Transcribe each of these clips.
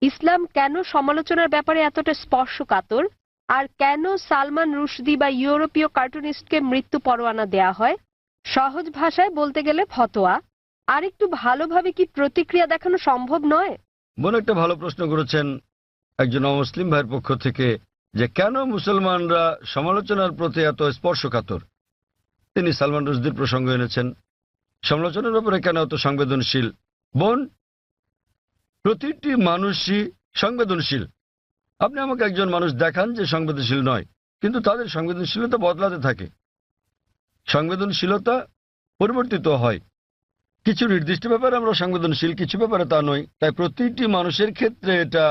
ইসলাম কেন সমালোচনার ব্যাপারে এতটা স্পর্শকাতর? আর কেন সালমান রুশদি বা ইউরোপীয় কার্টুনিস্টকে মৃত্যু পরোয়ানা দেয়া হয়? সহজ ভাষায় বলতে গেলে ফতোয়া। আর একটু ভালোভাবে কি প্রতিক্রিয়া দেখানো সম্ভব নয়? বোন একটা ভালো প্রশ্ন করেছেন একজন অমুসলিম ভাইয়ের পক্ষ থেকে যে কেন মুসলমানরা সমালোচনার প্রতি এত স্পর্শকাতর? তিনি সালমান রুশদির প্রসঙ্গ এনেছেন। সমালোচনার ব্যাপারে কেন এত সংবেদনশীল? বোন প্রতিটি মানুষই সংবেদনশীল। আপনি আমাকে একজন মানুষ দেখান যে সংবেদনশীল নয়, কিন্তু তাদের সংবেদনশীলতা বদলাতে থাকে। সংবেদনশীলতা পরিবর্তিত হয়। কিছু নির্দিষ্ট ব্যাপারে আমরা সংবেদনশীল, কিছু ব্যাপারে তা নই তাই প্রতিটি মানুষের ক্ষেত্রে এটা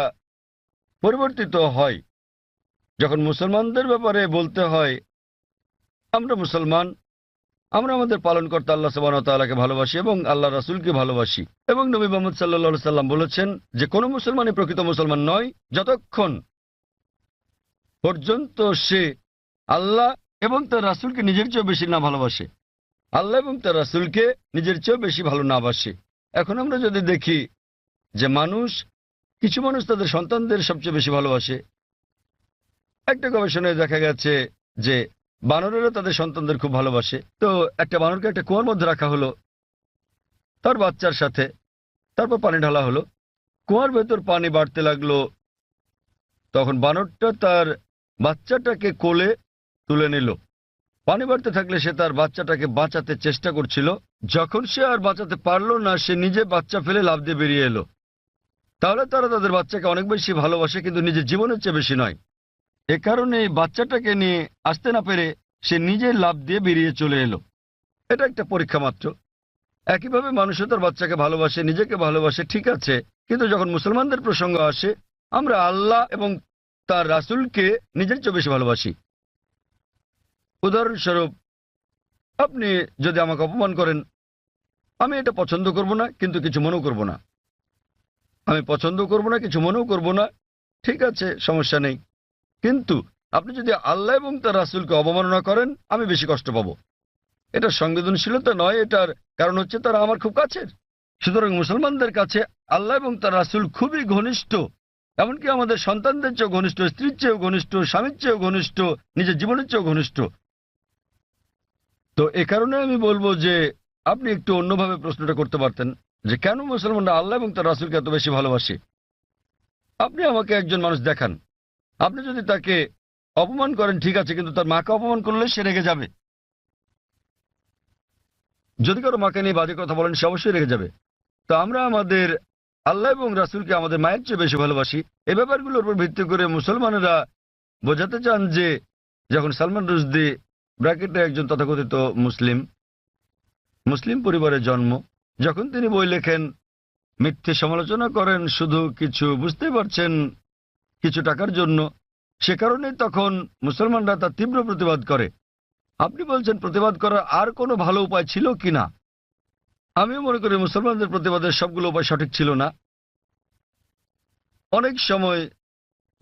পরিবর্তিত হয়। যখন মুসলমানদের ব্যাপারে বলতে হয়, আমরা মুসলমান আমরা আমাদের পালন পালনকর্তা আল্লাহ সাবানতালাকে ভালোবাসি এবং আল্লাহ রাসুলকে ভালোবাসি। এবং নবী মোহাম্মদ সাল্লা সাল্লাম বলেছেন যে, কোনো মুসলমানই প্রকৃত মুসলমান নয়, যতক্ষণ পর্যন্ত সে আল্লাহ এবং তার রাসুলকে নিজের চেয়েও বেশি না ভালোবাসে, আল্লাহ এবং তার রাসুলকে নিজের চেয়েও বেশি ভালো না বাসে। এখন আমরা যদি দেখি যে, মানুষ, কিছু মানুষ তাদের সন্তানদের সবচেয়ে বেশি ভালোবাসে। একটা গবেষণায় দেখা গেছে যে বানরেরা তাদের সন্তানদের খুব ভালোবাসে। তো একটা বানরকে একটা কুয়ার মধ্যে রাখা হলো। তার বাচ্চার সাথে। তারপর পানি ঢালা হলো। কুয়ার ভেতর পানি বাড়তে লাগল। তখন বানরটা তার বাচ্চাটাকে কোলে তুলে নিল। পানি বাড়তে থাকলে সে তার বাচ্চাটাকে বাঁচাতে চেষ্টা করছিল। যখন সে আর বাঁচাতে পারল না, সে নিজে বাচ্চা ফেলে লাভ দিয়ে বেরিয়ে এলো। তাহলে তারা তাদের বাচ্চাকে অনেক বেশি ভালোবাসে, কিন্তু নিজের জীবনের চেয়ে বেশি নয়। এ কারণে বাচ্চাটাকে নিয়ে আসতে না পেরে সে নিজের লাভ দিয়ে বেরিয়ে চলে এলো। এটা একটা পরীক্ষা মাত্র। একইভাবে মানুষও তার বাচ্চাকে ভালোবাসে, নিজেকে ভালোবাসে, ঠিক আছে। কিন্তু যখন মুসলমানদের প্রসঙ্গ আসে, আমরা আল্লাহ এবং তার রাসুলকে নিজের চেয়ে বেশি ভালোবাসি। উদাহরণস্বরূপ, আপনি যদি আমাকে অপমান করেন, আমি এটা পছন্দ করব না, কিন্তু কিছু মনেও করব না। আমি পছন্দ করব না, কিছু মনেও করব না, ঠিক আছে, সমস্যা নেই। কিন্তু আপনি যদি আল্লাহ এবং তার রাসুলকে অবমাননা করেন, আমি বেশি কষ্ট পাবো। এটা সংবেদনশীলতা নয়, এটার কারণ হচ্ছে তারা আমার খুব কাছের। সুতরাং মুসলমানদের কাছে আল্লাহ এবং তার রাসুল খুবই ঘনিষ্ঠ। এমনকি আমাদের সন্তানদের চেয়েও ঘনিষ্ঠ, স্ত্রীর চেয়েও ঘনিষ্ঠ, স্বামীর চেয়েও ঘনিষ্ঠ, নিজের জীবনের চেয়েও ঘনিষ্ঠ। তো এ কারণে আমি বলব যে, আপনি একটু অন্যভাবে প্রশ্নটা করতে পারতেন যে, কেন মুসলমানরা আল্লাহ এবং তার রাসুলকে এত বেশি ভালোবাসে? আপনি আমাকে একজন মানুষ দেখান। আপনি যদি তাকে অপমান করেন, ঠিক আছে, কিন্তু তার মাকে অপমান করলে সে রেগে যাবে। যদি কারও মাকে নিয়ে বাজে কথা বলেন, সে অবশ্যই রেগে যাবে। তো আমরা আমাদের আল্লাহ এবং রাসুলকে আমাদের মায়ের চেয়ে বেশি ভালোবাসি। এই ব্যাপারগুলোর উপর ভিত্তি করে মুসলমানেরা বোঝাতে চান যে, যখন সালমান রুশদি ব্র্যাকেটে একজন তথাকথিত মুসলিম মুসলিম পরিবারের জন্ম, যখন তিনি বই লেখেন, মিথ্যে সমালোচনা করেন, শুধু কিছু বুঝতে পারছেন কিছু টাকার জন্য। সে কারণে তখন মুসলমানরা তার তীব্র প্রতিবাদ করে। আপনি বলছেন প্রতিবাদ করার আর কোনো ভালো উপায় ছিল কি না? আমিও মনে করি মুসলমানদের প্রতিবাদের সবগুলো উপায় সঠিক ছিল না। অনেক সময়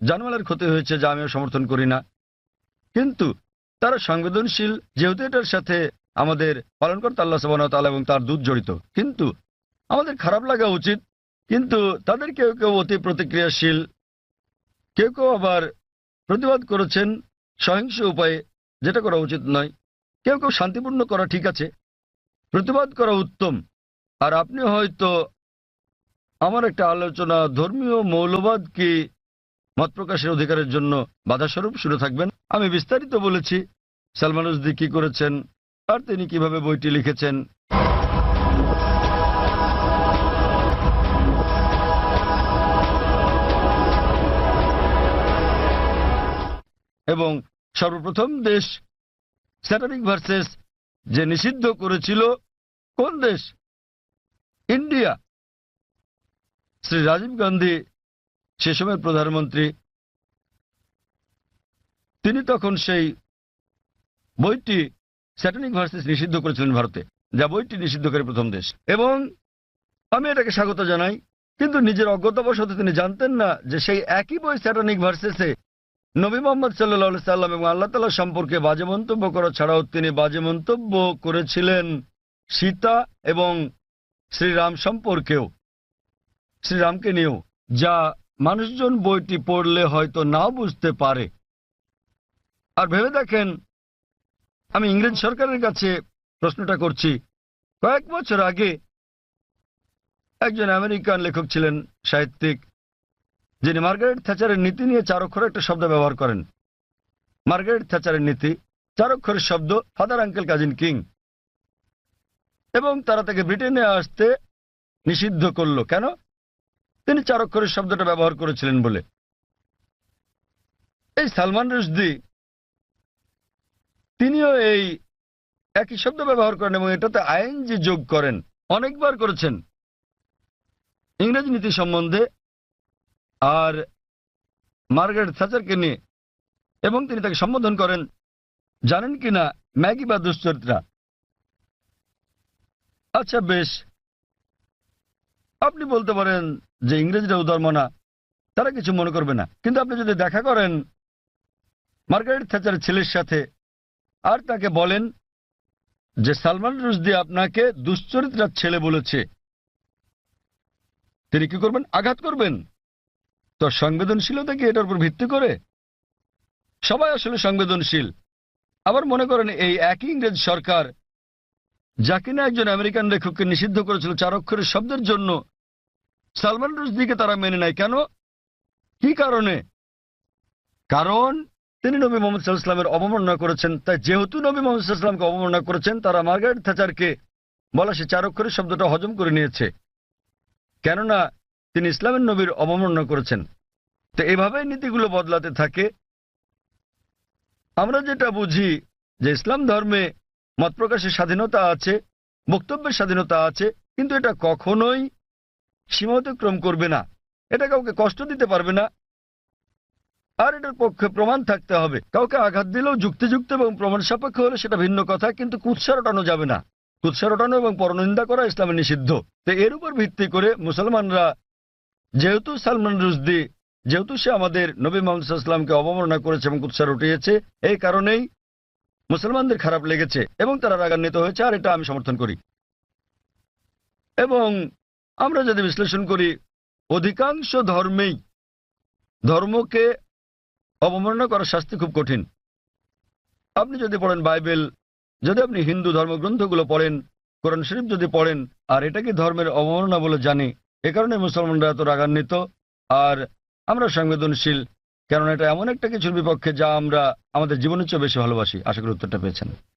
জানমালের ক্ষতি হয়েছে যা আমিও সমর্থন করি না। কিন্তু তারা সংবেদনশীল, যেহেতু এটার সাথে আমাদের পালনকর্তা আল্লাহ সাবান এবং তার দুধ জড়িত। কিন্তু আমাদের খারাপ লাগা উচিত। কিন্তু তাদের কেউ কেউ অতি প্রতিক্রিয়াশীল কেউ কেউ আবার প্রতিবাদ করেছেন সহিংস উপায়ে, যেটা করা উচিত নয়। কেউ কেউ শান্তিপূর্ণ করা ঠিক আছে। প্রতিবাদ করা উত্তম। আর আপনি হয়তো আমার একটা আলোচনা ধর্মীয় মৌলবাদ কি মত প্রকাশের অধিকারের জন্য বাধাস্বরূপ শুনে থাকবেন। আমি বিস্তারিত বলেছি সালমানুজদি কি করেছেন আর তিনি কীভাবে বইটি লিখেছেন। এবং সর্বপ্রথম দেশ স্যাটানিক ভার্সেস যে নিষিদ্ধ করেছিল, কোন দেশ? ইন্ডিয়া। শ্রী রাজীব গান্ধী, সে সময়ের প্রধানমন্ত্রী, তিনি তখন সেই বইটি স্যাটানিক ভার্সেস নিষিদ্ধ করেছিলেন ভারতে, যা বইটি নিষিদ্ধ করে প্রথম দেশ। এবং আমি এটাকে স্বাগত জানাই, কিন্তু নিজের অজ্ঞতাবশত তিনি জানতেন না যে সেই একই বই স্যাটানিক ভার্সেসে নবী মোহাম্মদ সাল্লাহ সাল্লাম এবং আল্লাহ তালা সম্পর্কে বাজে মন্তব্য করা ছাড়াও তিনি বাজে মন্তব্য করেছিলেন সীতা এবং শ্রীরাম সম্পর্কেও। শ্রীরামকে নিয়েও, যা মানুষজন বইটি পড়লে হয়তো নাও বুঝতে পারে। আর ভেবে দেখেন, আমি ইংরেজ সরকারের কাছে প্রশ্নটা করছি। কয়েক বছর আগে একজন আমেরিকান লেখক ছিলেন সাহিত্যিক যিনি মার্গারেট থ্যাচারের নীতি নিয়ে চার অক্ষর একটা শব্দ ব্যবহার করেন। মার্গারেট থ্যাচারের নীতি চার অক্ষরের শব্দ, ফাদার আঙ্কেল কাজিন কিং। এবং তারা তাকে ব্রিটেনে আসতে নিষিদ্ধ করল। কেন? তিনি চার অক্ষরের শব্দটা ব্যবহার করেছিলেন বলে। এই সালমান রুশদি, তিনিও এই একই শব্দ ব্যবহার করেন এবং এটাতে আইএনজি যোগ করেন। অনেকবার করেছেন। ইংরেজি নীতি সম্বন্ধে আর মার্গারেট থ্যাচারকে নিয়ে। এবং তিনি তাকে সম্বোধন করেন, জানেন কি না, ম্যাগি বা দুশ্চরিত্রা? আচ্ছা বেশ। আপনি বলতে পারেন যে ইংরেজরা উদারম না তারা কিছু মনে করবে না। কিন্তু আপনি যদি দেখা করেন মার্গারেট থ্যাচারের ছেলের সাথে, আর তাকে বলেন যে সালমান রুশদি আপনাকে দুশ্চরিত্রার ছেলে বলেছে, তিনি কি করবেন? আঘাত করবেন? তো সংবেদনশীলতা কি এটার উপর ভিত্তি করে? সবাই আসলে সংবেদনশীল। আবার মনে করেন এই একই ইংরেজ সরকার, যা কিনা একজন আমেরিকান লেখককে নিষিদ্ধ করেছিল চার অক্ষরের শব্দের জন্য, সালমান রুশদিকে তারা মেনে নেয়। কেন? কি কারণে? কারণ তিনি নবী মোহাম্মদ সাল্লাহামের অবমাননা করেছেন। তাই যেহেতু নবী মোহাম্মদ সাল্লামকে অবমাননা করেছেন, তারা মার্গারেট থ্যাচারকে বলা সে চার অক্ষরের শব্দটা হজম করে নিয়েছে। কেননা তিনি ইসলামের নবীর অবমাননা করেছেন। তো এভাবেই নীতিগুলো বদলাতে থাকে। আমরা যেটা বুঝি যে ইসলাম ধর্মে মত প্রকাশের স্বাধীনতা আছে, বক্তব্যের স্বাধীনতা আছে, কিন্তু এটা কখনোই সীমা অতিক্রম করবে না। এটা কাউকে কষ্ট দিতে পারবে না। আর এটার পক্ষে প্রমাণ থাকতে হবে। কাউকে আঘাত দিলেও যুক্তিযুক্ত এবং প্রমাণ সাপেক্ষ হলে সেটা ভিন্ন কথা, কিন্তু কুৎসা রটানো যাবে না। কুৎসা রটানো এবং পরনিন্দা করা ইসলামে নিষিদ্ধ। তো এর উপর ভিত্তি করে মুসলমানরা যেহেতু সালমান রুশদি, যেহেতু সে আমাদের নবী মোহাম্মদ সাল্লামকে অবমাননা করেছে এবং কুৎসা উঠিয়েছে এই কারণেই মুসলমানদের খারাপ লেগেছে এবং তারা রাগান্বিত হয়েছে, আর এটা আমি সমর্থন করি। এবং আমরা যদি বিশ্লেষণ করি, অধিকাংশ ধর্মেই ধর্মকে অবমাননা করার শাস্তি খুব কঠিন। আপনি যদি পড়েন বাইবেল, যদি আপনি হিন্দু ধর্মগ্রন্থগুলো পড়েন, কোরআন শরীফ যদি পড়েন, আর এটাকে ধর্মের অবমাননা বলে জানি এ কারণে মুসলমানরা এত রাগান্বিত। আর আমরা সংবেদনশীল, কেননা এটা এমন একটা কিছুর বিপক্ষে যা আমরা আমাদের জীবনের চেয়ে বেশি ভালোবাসি। আশা করি উত্তরটা পেয়েছেন।